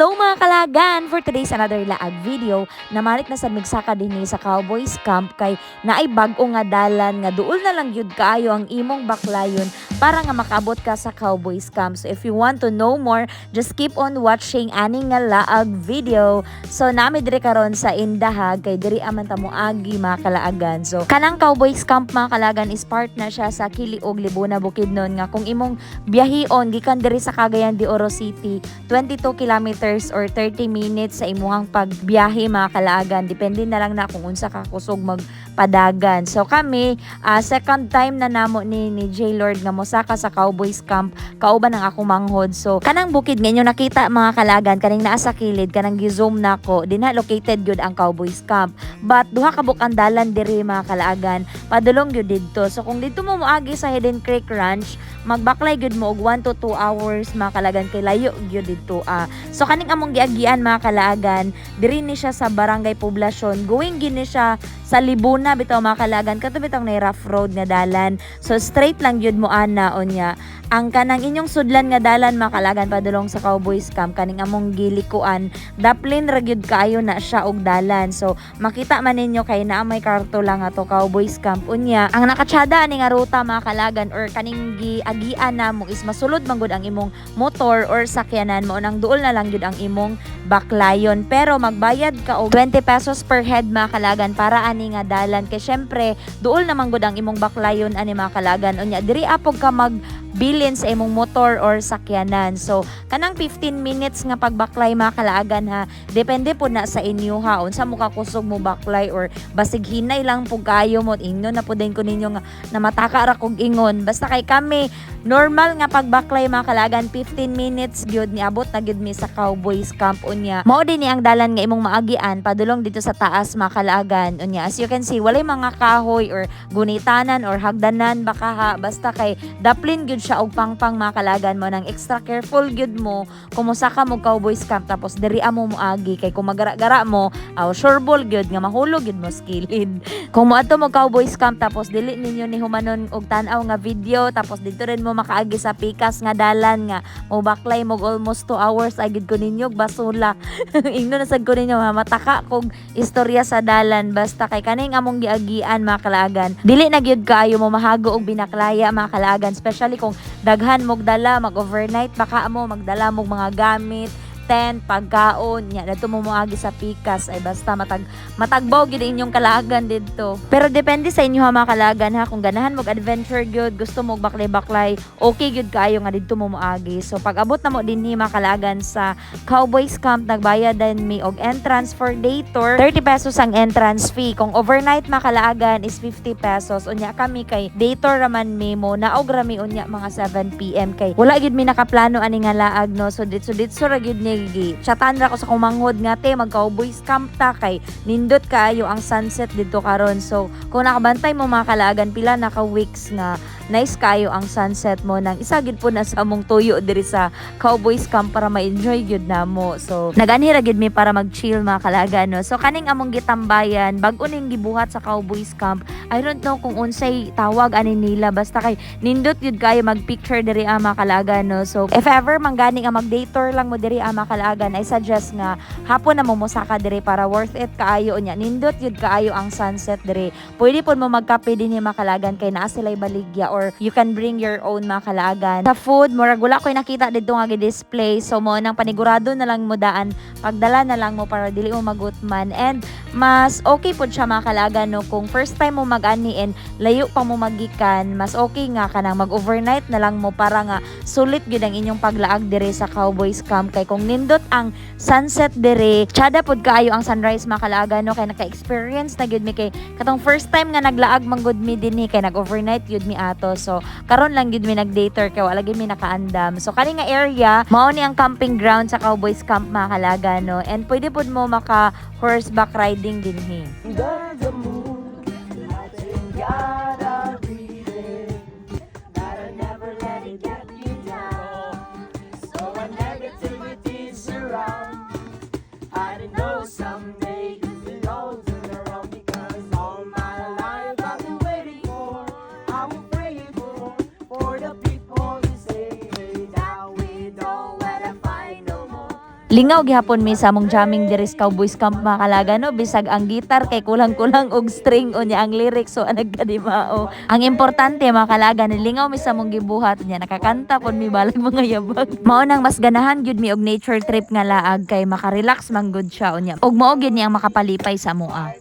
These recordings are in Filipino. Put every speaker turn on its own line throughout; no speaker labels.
လုံးမက kalagan! For today's another laag video, namalit na sa migsaka din sa Cowboys Camp kay naay bag-o nga dalan nga duol na lang yun kaayo ang imong baklayon para nga makabot ka sa Cowboys Camp. So if you want to know more, just keep on watching aning nga laag video. So nami dire karon sa Indahag kay diri aman ta mo agi mga. So kanang Cowboys Camp mga kalagan is part na siya sa Kiliog Libuna Bukidnon nga kung imong biyahion gikan diri sa Cagayan de Oro City 22 kilometers or 30 minutes sa imuhang pagbiyahe mga kalaagan. Depende na lang na kung unsa ka kusog magpadagan. So kami, ah, second time na namo ni, ni J. Lord nga mosaka sa Cowboys Camp, kauban ang ako manghod. So kanang bukid nga nakita mga kalagan, kaning naa sa kilid, kanang gi-zoom nako, dinha located gyud ang Cowboys Camp. But duha ka buk ang dalan diri mga kalaagan, padulong gyud didto. So kung dito mo moagi sa Hidden Creek Ranch, magbaklay gyud mo og 1 to 2 hours mga kalagan kay layo gyud dito. ah So kaning among giagian mga kalaagan, diri ni siya sa Barangay Poblasyon. Going gini siya sa Libuna bitaw mga kalaagan kato bitaw na rough road nga dalan. So straight lang gyud mo ana onya. Ang kanang inyong sudlan nga dalan mga kalaagan padulong sa Cowboys Camp kaning among gilikuan, daplin ra gyud kaayo na siya og dalan. So makita man ninyo kay naa may karto lang ato Cowboys Camp unya. Ang nakatsyada ani nga ruta mga kalagan or kaning giagian namo is masulod man ang imong motor or sakyanan mo nang duol na lang gyud ang imong baklayon pero magbayad ka og 20 pesos per head mga kalagan para ani nga dalan kay syempre duol naman gud ang imong baklayon ani mga kalagan unya diri apog ka mag bilin sa imong motor or sakyanan. So, kanang 15 minutes nga pagbaklay mga kalaagan ha. Depende po na sa inyo ha. Unsa mo kakusog mo baklay or basig hinay lang po kayo mo. Inyo na po din ko ninyo nga na mataka ra kog ingon. Basta kay kami, normal nga pagbaklay mga kalaagan, 15 minutes gyud ni abot na gyud mi sa Cowboys Camp unya. Mao din ni ang dalan nga imong maagian padulong dito sa taas mga kalaagan unya. As you can see, walay mga kahoy or gunitanan or hagdanan baka ha. Basta kay daplin gyud siya og pangpang mga kalagan mo nang extra careful gyud mo. Kumusa ka mo cowboys camp? Tapos diri amo mo agi kay kung magara-gara mo aw sure ball gyud nga mahulog gyud mo skilled kung mo adto mo cowboys camp tapos dili ninyo ni humanon og tan-aw nga video tapos dito rin mo makaagi sa pikas nga dalan nga mo baklay mo almost 2 hours agid ko ninyo basula. Ingno na sad ko ninyo ha mataka kog istorya sa dalan. Basta kay kaning among giagian mga kalagan dili na gyud kaayo mo mahago og binaklaya mga kalagan especially kung daghan mog dala mag-overnight baka mo magdala mog mga gamit tent, pagkaon, nya dito mo sa pikas ay basta matag matagbaw gid inyong kalagan didto. Pero depende sa inyo ha mga kalagan ha kung ganahan mog adventure gyud, gusto mo baklay-baklay, okay gyud kaayo nga didto mo. So pag abot na mo dinhi mga kalagan sa Cowboys Camp nagbayad din mi og entrance for day tour. 30 pesos ang entrance fee. Kung overnight mga kalagan is 50 pesos. Unya kami kay day tour raman mi mo naog rami unya mga 7 PM kay wala gyud mi nakaplano ani nga laag no. So ditso ditso ra gyud ni gi chatan ra ko sa kumanghod nga te mag cowboys camp ta kay nindot kaayo ang sunset dito karon. So kung nakabantay mo mga kalagan pila naka weeks nga nice kayo ang sunset mo nang isa gid po na sa among tuyo diri sa cowboys camp para ma-enjoy gyud namo. So naganira gid mi para mag-chill mga kalagan no? So kaning among gitambayan bag-o ning gibuhat sa cowboys camp I don't know kung unsay tawag ani nila. Basta kay nindot gyud kayo mag-picture diri ang mga kalagan no? So if ever manggani nga mag-day tour lang mo diri ang mga kalagan I suggest nga hapon na mo mosaka diri para worth it kaayo unya nindot yun kaayo ang sunset diri. Pwede po mo magkape din yung makalagan kay naa sila'y baligya or you can bring your own makalagan sa food murag wala ko'y nakita dito nga display so mo nang panigurado na lang mo daan. Pagdala na lang mo para dili mo magutman. And mas okay po siya makalagan no? Kung first time mo mag-ani and layo pa mo magikan mas okay nga kanang mag-overnight na lang mo para nga sulit gyud ang inyong paglaag dire sa Cowboys Camp. Kay kung nindot ang sunset dire tsada pod kaayo ang sunrise makalaga no? Kay naka-experience na gyud mi. Kay katong first time nga naglaag man gud mi dinhi kay nag-overnight gyud mi ato so karon lang gyud mi nag-dater kay wala gyud mi nakaandam. So kani nga area mao ni ang camping ground sa Cowboys Camp makalaga no? And pwede pod mo maka horseback riding dinhi Lingaw gihapon mi sa among jamming diri sa Cowboys Camp mga kalaga no bisag ang gitar kay kulang-kulang og string unya ang lyrics so anag kadimao. Ang importante mga kalaga nilingaw mi sa among gibuhat unya nakakanta pon mi balag mga yabag. Mao nang mas ganahan gyud mi og nature trip nga laag kay makarelax man gud siya unya. Og mao gyud ni ang makapalipay sa moa.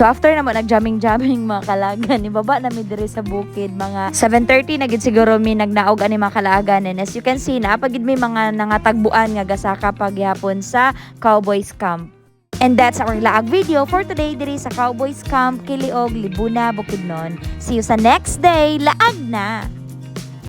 So after naman nag-jamming-jamming mga kalaga, ni baba na mi diri sa bukid mga 7:30 na gid siguro mi nagnaog ani mga kalagan and as you can see na pagid mi mga nangatagbuan nga gasaka pagyapon sa Cowboys Camp. And that's our laag video for today diri sa Cowboys Camp Kiliog, Libuna, Bukidnon. See you sa next day. Laag na!